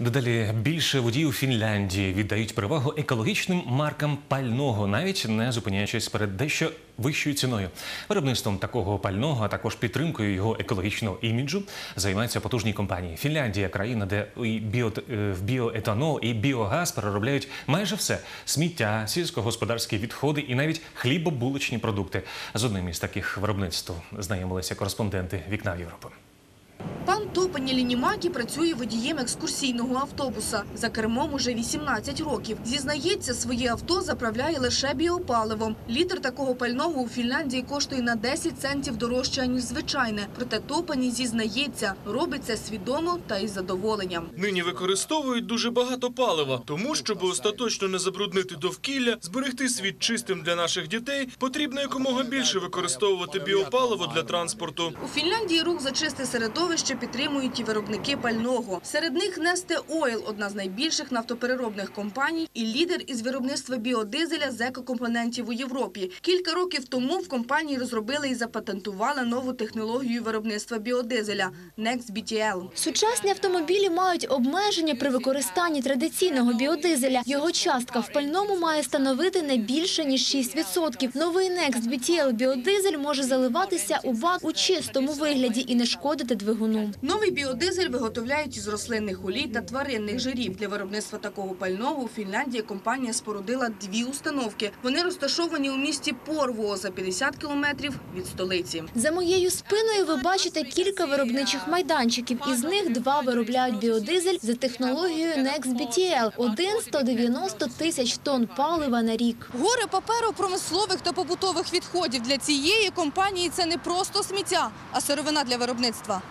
Дедалі більше водіїв Фінляндії віддають перевагу екологічним маркам пального, навіть не зупиняючись перед дещо вищою ціною. Виробництвом такого пального, а також підтримкою його екологічного іміджу займаються потужні компанії. Фінляндія країна, де і біо, е, в біоетанол і біогаз переробляють майже все: сміття, сільськогосподарські відходи і навіть хлібобулочні продукти. З одним із таких виробництв знайомилися кореспонденти вікна Європи. Пан Топані Лінімакі працює водієм екскурсійного автобуса. За кермом уже 18 років. Зізнається, своє авто заправляє лише біопаливом. Літр такого пального у Фінляндії коштує на 10 центів дорожче, ніж звичайне. Проте Топані зізнається, робить це свідомо та із задоволенням. Нині використовують дуже багато палива, тому щоб остаточно не забруднити довкілля, зберегти світ чистим для наших дітей, потрібно якомога більше використовувати біопаливо для транспорту. У Фінляндії рух за чисте середовище підтримують і виробники пального. Серед них Neste Oil – одна з найбільших нафтопереробних компаній і лідер із виробництва біодизеля з екокомпонентів у Європі. Кілька років тому в компанії розробили і запатентували нову технологію виробництва біодизеля – NextBTL. Сучасні автомобілі мають обмеження при використанні традиційного біодизеля. Його частка в пальному має становити не більше, ніж 6%. Новий Next BTL біодизель може заливатися у бак у чистому вигляді і не шкодити двигуну. Новий біодизель виготовляють із рослинних олій та тваринних жирів. Для виробництва такого пального у Фінляндії компанія спорудила дві установки. Вони розташовані у місті Порвоо за 50 кілометрів від столиці. За моєю спиною ви бачите кілька виробничих майданчиків. Із них два виробляють біодизель за технологією Next BTL. Один – 190 тисяч тонн палива на рік. Гори паперу промислових та побутових відходів для цієї компанії це не просто сміття, а сировина для виробництва.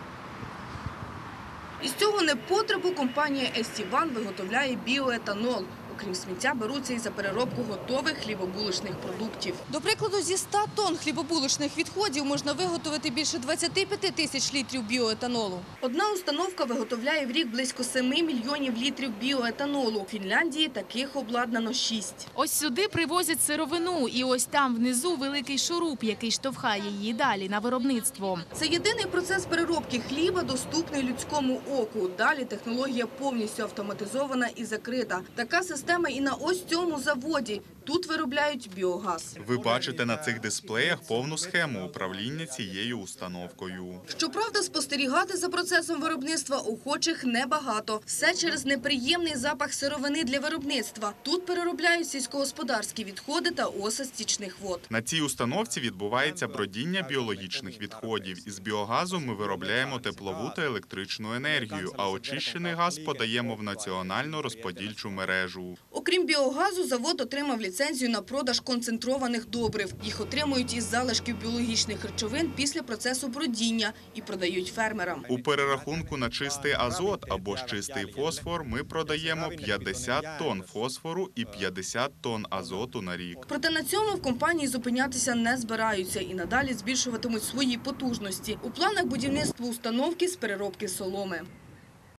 Із цього непотребу компанія Естіван виготовляє біоетанол. Окрім сміття, беруться і за переробку готових хлібобулочних продуктів. До прикладу, зі 100 тонн хлібобулочних відходів можна виготовити більше 25 тисяч літрів біоетанолу. Одна установка виготовляє в рік близько 7 мільйонів літрів біоетанолу. У Фінляндії таких обладнано 6. Ось сюди привозять сировину, і ось там внизу великий шуруп, який штовхає її далі на виробництво. Це єдиний процес переробки хліба, доступний людському оку. Далі технологія повністю автоматизована і закрита. Така система і на ось цьому заводі. Тут виробляють біогаз. Ви бачите на цих дисплеях повну схему управління цією установкою. Щоправда, спостерігати за процесом виробництва охочих небагато. Все через неприємний запах сировини для виробництва. Тут переробляють сільськогосподарські відходи та оса стічних вод. На цій установці відбувається бродіння біологічних відходів. Із біогазу ми виробляємо теплову та електричну енергію, а очищений газ подаємо в національну розподільчу мережу. Окрім біогазу, завод отримав ліцензію на продаж концентрованих добрив. Їх отримують із залишків біологічних речовин після процесу бродіння і продають фермерам. У перерахунку на чистий азот або ж чистий фосфор ми продаємо 50 тонн фосфору і 50 тонн азоту на рік. Проте на цьому в компанії зупинятися не збираються і надалі збільшуватимуть свої потужності. У планах будівництва установки з переробки соломи.